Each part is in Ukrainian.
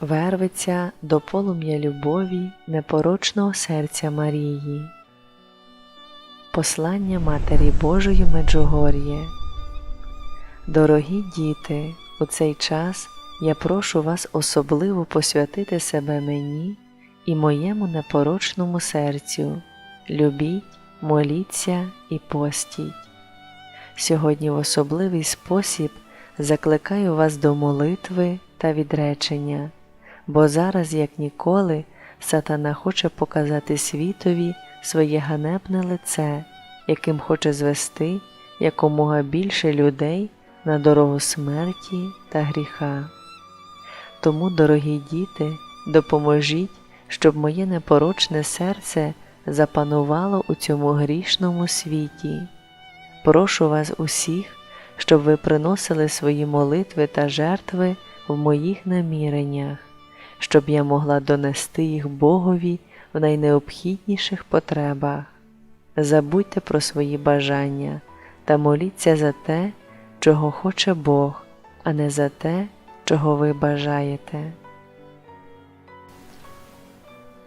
верветься до полум'я любові непорочного серця Марії. Послання Матері Божої Меджугор'є Дорогі діти, у цей час я прошу вас особливо посвятити себе мені і моєму непорочному серцю. Любіть, моліться і постіть. Сьогодні в особливий спосіб закликаю вас до молитви та відречення, бо зараз, як ніколи, сатана хоче показати світові своє ганебне лице, яким хоче звести якомога більше людей на дорогу смерті та гріха. Тому, дорогі діти, допоможіть, щоб моє непорочне серце запанувало у цьому грішному світі. Прошу вас усіх, щоб ви приносили свої молитви та жертви в моїх наміреннях, щоб я могла донести їх Богові в найнеобхідніших потребах. Забудьте про свої бажання та моліться за те, чого хоче Бог, а не за те, чого ви бажаєте.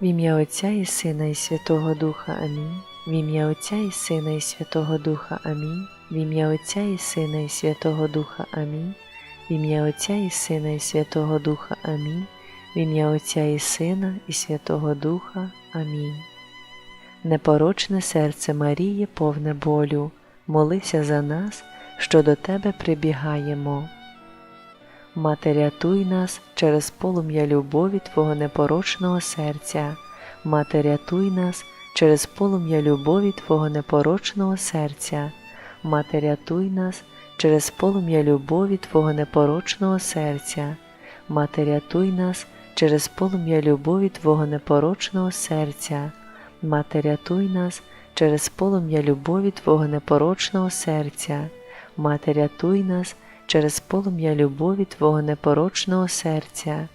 В ім'я Отця і Сина і Святого Духа Амінь. В ім'я Отця і Сина і Святого Духа Амінь. В ім'я Отця і Сина і Святого Духа Амінь. В ім'я Отця і Сина і Святого Духа Амінь. В ім'я Отця і Сина і Святого Духа Амінь. Непорочне серце Марії, повне болю, молися за нас, що до Тебе прибігаємо. Мати, рятуй нас через полум'я любові Твого непорочного серця. Мати, рятуй нас через полум'я любові Твого непорочного серця. Мати, рятуй нас через полум'я любові Твого непорочного серця. Мати, рятуй нас через полум'я любові Твого непорочного серця. Мати, рятуй нас через полум'я любові Твого непорочного серця. Мати, рятуй нас через полум'я любові Твого непорочного серця.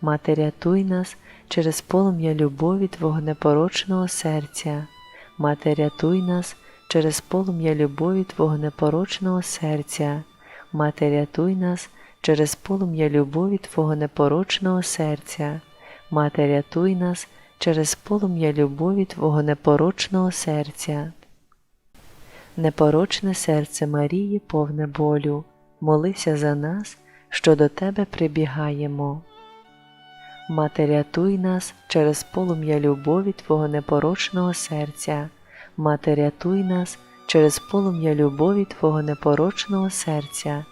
Мати, рятуй нас через полум'я любові Твого непорочного серця. Мати, рятуй нас через полум'я любові Твого непорочного серця. Мати, рятуй нас через полум'я любові Твого непорочного серця. Мати, рятуй нас через полум'я любові Твого непорочного серця. Непорочне серце Марії, повне болю, молися за нас, що до Тебе прибігаємо. Мати, рятуй нас через полум'я любові Твого непорочного серця. Мати, рятуй нас через полум'я любові Твого непорочного серця.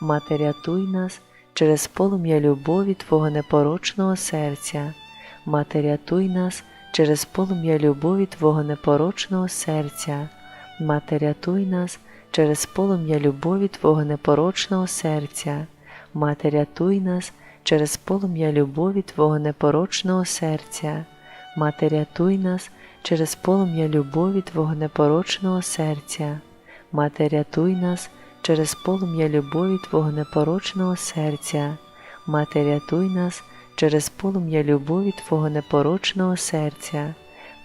Мати, рятуй нас через полум'я любові Твого непорочного серця. Мати, рятуй нас через полум'я любові Твого непорочного серця. Мати, рятуй нас через полум'я любові Твого непорочного серця. Мати, рятуй нас через полум'я любові Твого непорочного серця. Мати, рятуй нас через полум'я любові Твого непорочного серця. Мати, рятуй нас через полум'я любові Твого непорочного серця. Мати, рятуй нас через полум'я любові Твого непорочного серця.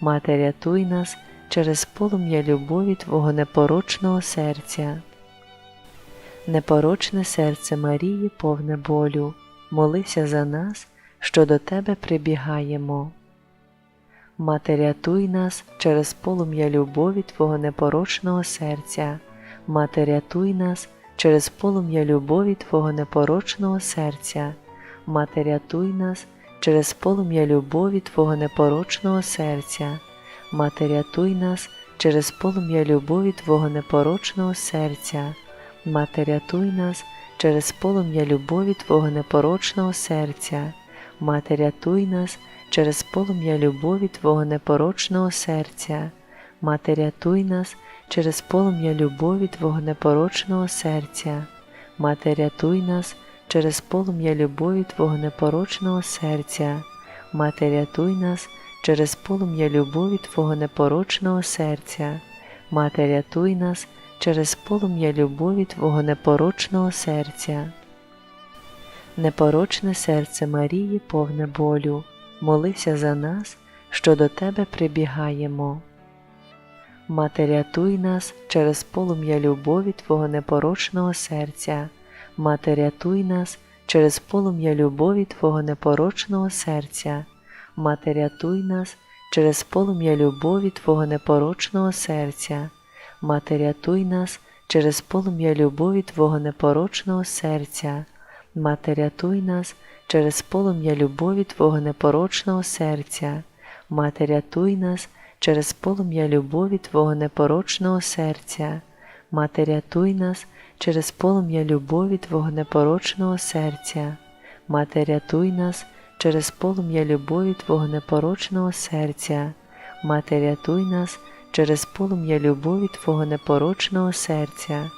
Мати, рятуй нас через полум'я любові Твого непорочного серця. Непорочне серце Марії, повне болю, молися за нас, що до Тебе прибігаємо. Мати, рятуй нас через полум'я любові Твого непорочного серця. Мати, рятуй нас через полум'я любові Твого непорочного серця. Мати, рятуй нас через полум'я любові Твого непорочного серця. Мати, рятуй нас через полум'я любові Твого непорочного серця. Мати, рятуй нас через полум'я любові Твого непорочного серця. Мати, рятуй нас через полум'я любові Твого непорочного серця. Мати, рятуй нас через полум'я любові Твого непорочного серця. Мати, рятуй нас через полум'я любові Твого непорочного серця. Мати, рятуй нас через полум'я любові Твого непорочного серця. Мати, рятуй нас через полум'я любові Твого непорочного серця. Непорочне серце Марії, повне болю, молися за нас, що до Тебе прибігаємо. Мати, рятуй нас через полум'я любові Твого непорочного серця. Мати, рятуй нас через полум'я любові Твого непорочного серця. Мати, рятуй нас через полум'я любові Твого непорочного серця. Мати, рятуй нас через полум'я любові Твого непорочного серця. Мати, рятуй нас через полум'я любові Твого непорочного серця. Мати, рятуй нас через полум'я любові Твого непорочного серця. Мати, рятуй нас через полум'я любові Твого непорочного серця. Мати, рятуй нас через полум'я любові Твого непорочного серця. Мати, рятуй нас через полум'я любові Твого непорочного серця.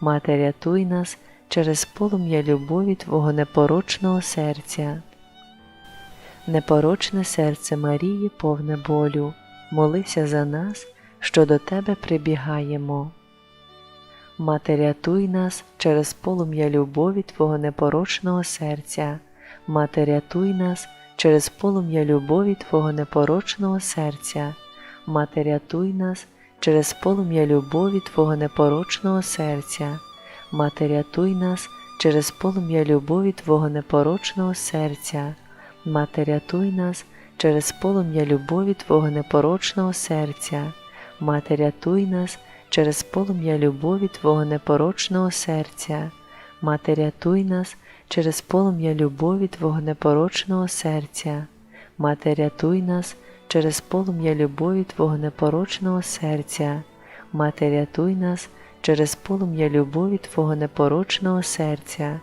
Мати, рятуй нас через полум'я любові Твого непорочного серця. Непорочне серце Марії, повне болю, молися за нас, що до Тебе прибігаємо. Мати, рятуй нас через полум'я любові Твого непорочного серця. Мати, рятуй нас через полум'я любові Твого непорочного серця. Мати, рятуй нас через полум'я любові Твого непорочного серця. Мати, рятуй нас через полум'я любові Твого непорочного серця. Мати, рятуй нас через полум'я любові Твого непорочного серця. Мати, рятуй нас через полум'я любові Твого непорочного серця. Мати, рятуй нас через полум'я любові Твого непорочного серця. Мати, рятуй нас через полум'я любові Твого непорочного серця. Мати, рятуй нас через полум'я любові Твого непорочного серця.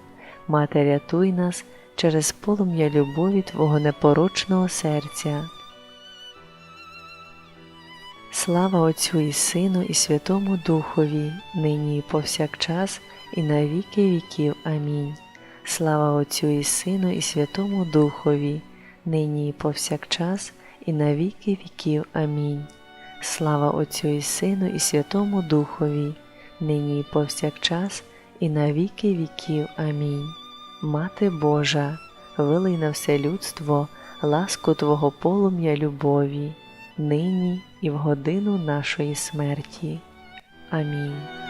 Мати, рятуй нас через полум'я любові Твого непорочного серця. Слава Отцю і Сину, і Святому Духові, нині і повсякчас, і на віки віків. Амінь. Слава Отцю і Сину, і Святому Духові, нині і повсякчас, і на віки віків. Амінь. Слава Отцю і Сину, і Святому Духові, нині і повсякчас, і на віки віків. Амінь. Мати Божа, вилий на все людство ласку Твого полум'я любові, нині і в годину нашої смерті. Амінь.